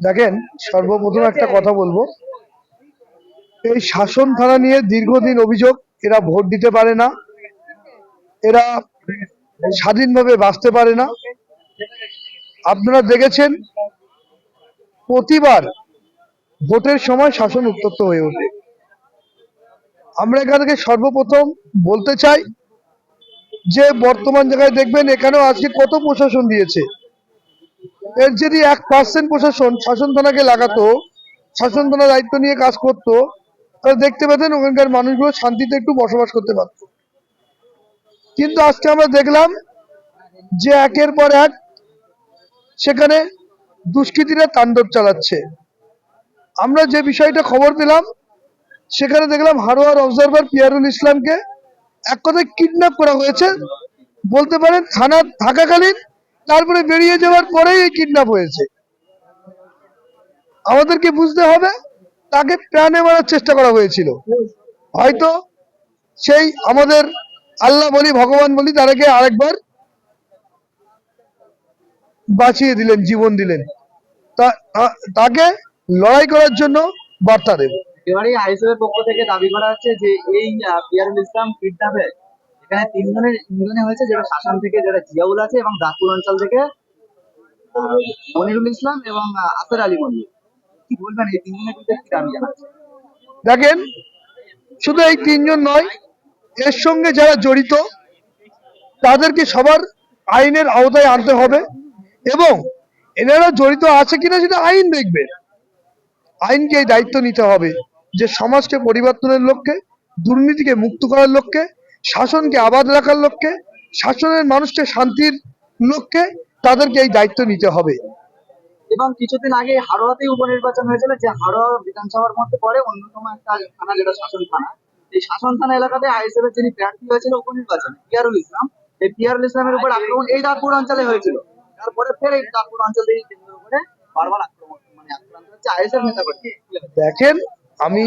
দেখেন, সর্বপ্রথম একটা কথা বলব। এই শাসন থানা নিয়ে দীর্ঘদিন অভিযোগ, এরা ভোট দিতে পারে না, এরা স্বাধীনভাবে বাঁচতে পারে না। আপনারা দেখেছেন, প্রতিবার ভোটের সময় শাসন উত্তপ্ত হয়ে ওঠে। আমরা এখান থেকে সর্বপ্রথম বলতে চাই যে, বর্তমান জায়গায় দেখবেন, এখানেও আজকে কত প্রশাসন দিয়েছে। এর যদি এক পার্সেন্ট প্রশাসন, শাসন থানাকে লাগাতো, শাসন থানা দায়িত্ব নিয়ে কাজ করতো, তাহলে দেখতে পেতেন ওখানকার মানুষগুলো শান্তিতে একটু বসবাস করতে পারত। কিন্তু আজকে আমরা দেখলাম যে একের পর এক সেখানে দুষ্কৃতীরা তাণ্ডব চালাচ্ছে। আমরা যে বিষয়টা খবর পেলাম, সেখানে দেখলাম হারোয়ার অবজারভার পিয়ারুল ইসলামকে এক কথায় কিডন্যাপ করা হয়েছে। বলতে পারেন থানা থাকাকালীন তারপরে বেরিয়ে যাওয়ার পরেই কিডন্যাপ হয়েছে। আমাদেরকে বুঝতে হবে, তাকে প্রাণে মারার চেষ্টা করা হয়েছিল। হয়তো সেই আমাদের আল্লাহ বলি, ভগবান বলি, তারাকে আরেকবার বাঁচিয়ে দিলেন, জীবন দিলেন। তাকে লড়াই করার জন্য বার্তা দেব। এবারে আইএসএফ এর পক্ষ থেকে দাবি করা হচ্ছে যে এই পিয়ারুল ইসলাম কিডন্যাপে এখানে তিনজনের ইন্ধনে হয়েছে, যেটা শাসন থেকে, যেটা জিয়াউল আছে এবং দাসপুর অঞ্চল থেকে মনিরুল ইসলাম এবং আসের আলী মনির। কি বলবেন এই তিনজনের বিরুদ্ধে কি দাবি দেখেন, শুধু এই তিনজন নয়, এর সঙ্গে যারা জড়িত, তাদেরকে সবার আইনের আওতায় আনতে হবে এবং এনারা জড়িত আছে কিনা সেটা আইন দেখবে। আইনকে এই দায়িত্ব নিতে হবে যে সমাজকে পরিবর্তনের লক্ষ্যে, দুর্নীতিকে মুক্ত করার লক্ষ্যে শাসনকে আবাদ রাখার লক্ষ্যে? শাসনের মানুষকে শান্তির লক্ষ্যে তাদেরকে এই দায়িত্ব নিতে হবে। এবং কিছুদিন আগে হারোয়াতে উপনির্বাচন হয়েছিল যে হারোয়া বিধানসভার মধ্যে পড়ে অন্যতম একটা থানা যেটা শাসন থানা। এই শাসন থানা এলাকাতে আইএসএফ এর যিনি প্রার্থী হয়েছিল উপনির্বাচনে পিয়ারুল ইসলাম। এই পিয়ারুল ইসলামের উপর আক্রমণ এই দাঁতপুর অঞ্চলে হয়েছিল। তারপরে ফের এই দাঁতপুর অঞ্চল কেন্দ্র করে বারবার আক্রমণ মানে আক্রান্ত হচ্ছে আইএসএফ নেতা দেখেন আমি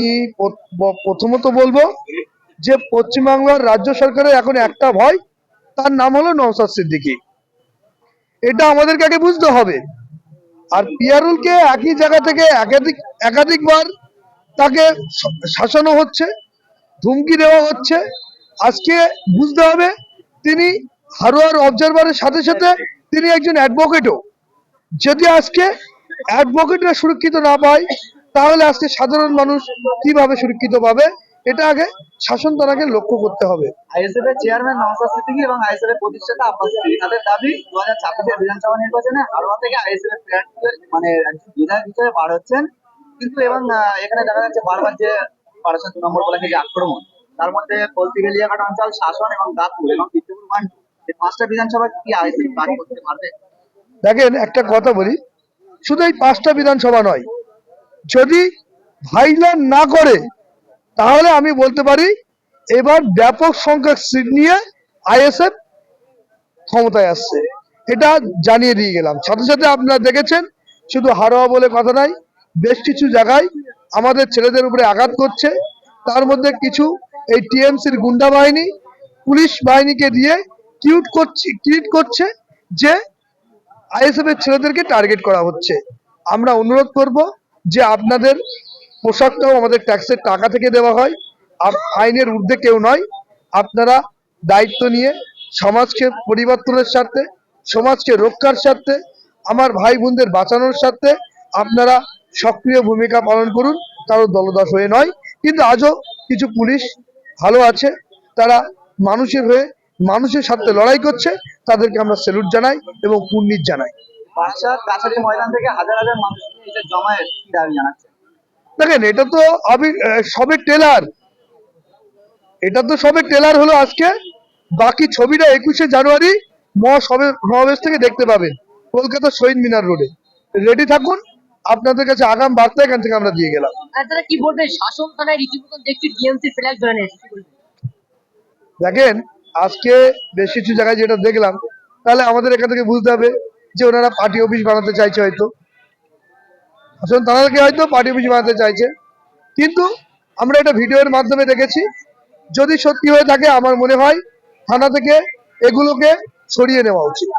প্রথমত বলব যে পশ্চিমবাংলার রাজ্য সরকারের এখন একটা ভয়, তার নাম হলো নওসাদ সিদ্দিকী। এটা আমাদেরকে আগে বুঝতে হবে। আর পিয়ারুলকে একই জায়গা থেকে একাধিক, একাধিকবার তাকে শাসানো হচ্ছে ধুমকি দেওয়া হচ্ছে। আজকে বুঝতে হবে তিনি হারোয়ার অবজারভারের সাথে সাথে তিনি একজন অ্যাডভোকেটও যদি আজকে অ্যাডভোকেটরা সুরক্ষিত না পায়, তাহলে আজকে সাধারণ মানুষ কীভাবে সুরক্ষিত পাবে? এটা আগে শাসন তারাকে লক্ষ্য করতে হবে। আইএসএফ এর চেয়ারম্যান নওসাদ সিদ্দিকী এবং আইএসএফ এর প্রতিষ্ঠাতা আব্বাস সিদ্দিকী। তাদের দাবি দু হাজার ছাব্বিশের বিধানসভা নির্বাচনে হারোয়া থেকে আইএসএফ এর প্রার্থী মানে বিধায়ক হিসেবে বার হচ্ছেন। কিন্তু এবং এখানে দেখা যাচ্ছে বারবার যে দু নম্বর বলাকে যে আক্রমণ তার মধ্যে কলতিগেলিয়াঘাট অঞ্চল শাসন এবং দাঁতপুর এবং বিদ্যুপুর ওয়ান এই পাঁচটা বিধানসভা কি আইএসএফ কাজ করতে পারবে? দেখেন একটা কথা বলি শুধু এই পাঁচটা বিধানসভা নয় যদি ভাইলান না করে তাহলে আমি বলতে পারি, এবার ব্যাপক সংখ্যক সিট নিয়ে আইএসএফ ক্ষমতায় আসছে। এটা জানিয়ে দিয়ে গেলাম। সাথে সাথে আপনারা দেখেছেন, শুধু হারোয়া বলে কথা নাই, বেশ কিছু জায়গায় আমাদের ছেলেদের উপরে আঘাত করছে। তার মধ্যে কিছু এই টিএমসির গুন্ডা বাহিনী, পুলিশ বাহিনীকে দিয়ে কিউট করছে ক্রিয়েট করছে যে আইএসএফ এর ছেলেদেরকে টার্গেট করা হচ্ছে। আমরা অনুরোধ করব যে আপনাদের পোশাকটাও আমাদের ট্যাক্সের টাকা থেকে দেওয়া হয়। আইনের ঊর্ধ্বে কেউ নয়। আপনারা দায়িত্ব নিয়ে সমাজকে পরিবর্তনের স্বার্থে, সমাজকে রক্ষার স্বার্থে, আমার ভাই বোনদের বাঁচানোর স্বার্থে আপনারা সক্রিয় ভূমিকা পালন করুন। কারও দলদাস হয়ে নয়। কিন্তু আজও কিছু পুলিশ ভালো আছে। তারা মানুষের হয়ে মানুষের সাথে লড়াই করছে। তাদেরকে আমরা স্যালুট জানাই এবং কুর্নিশ জানাই। ময়দান থেকে হাজার হাজার মানুষ জমায়েত দাবি জানাচ্ছে দেখেন এটা তো আমি সবে টেলার এটা তো সবে টেলার হলো আজকে। বাকি ছবিটা একুশে জানুয়ারি মহাসবে সমাবেশ থেকে দেখতে পাবেন কলকাতা শহীদ মিনার রোডে। রেডি থাকুন আপনাদের কাছে আগাম বার্তা এখান থেকে আমরা দিয়ে গেলাম। তারা কি বলবে? শাসন থানায় রীতিমতো দেখছি টিএমসি ফ্ল্যাগ ধরে? দেখেন আজকে বেশ কিছু জায়গায় যেটা দেখলাম তাহলে আমাদের এখান থেকে বুঝতে হবে যে ওনারা পার্টি অফিস বানাতে চাইছে হয়তো। আসলে তাদেরকে হয়তো পার্টি অফিস বানাতে চাইছে। কিন্তু আমরা এটা ভিডিওর মাধ্যমে দেখেছি, যদি সত্যি হয়ে থাকে, আমার মনে হয় থানা থেকে এগুলোকে সরিয়ে নেওয়া উচিত।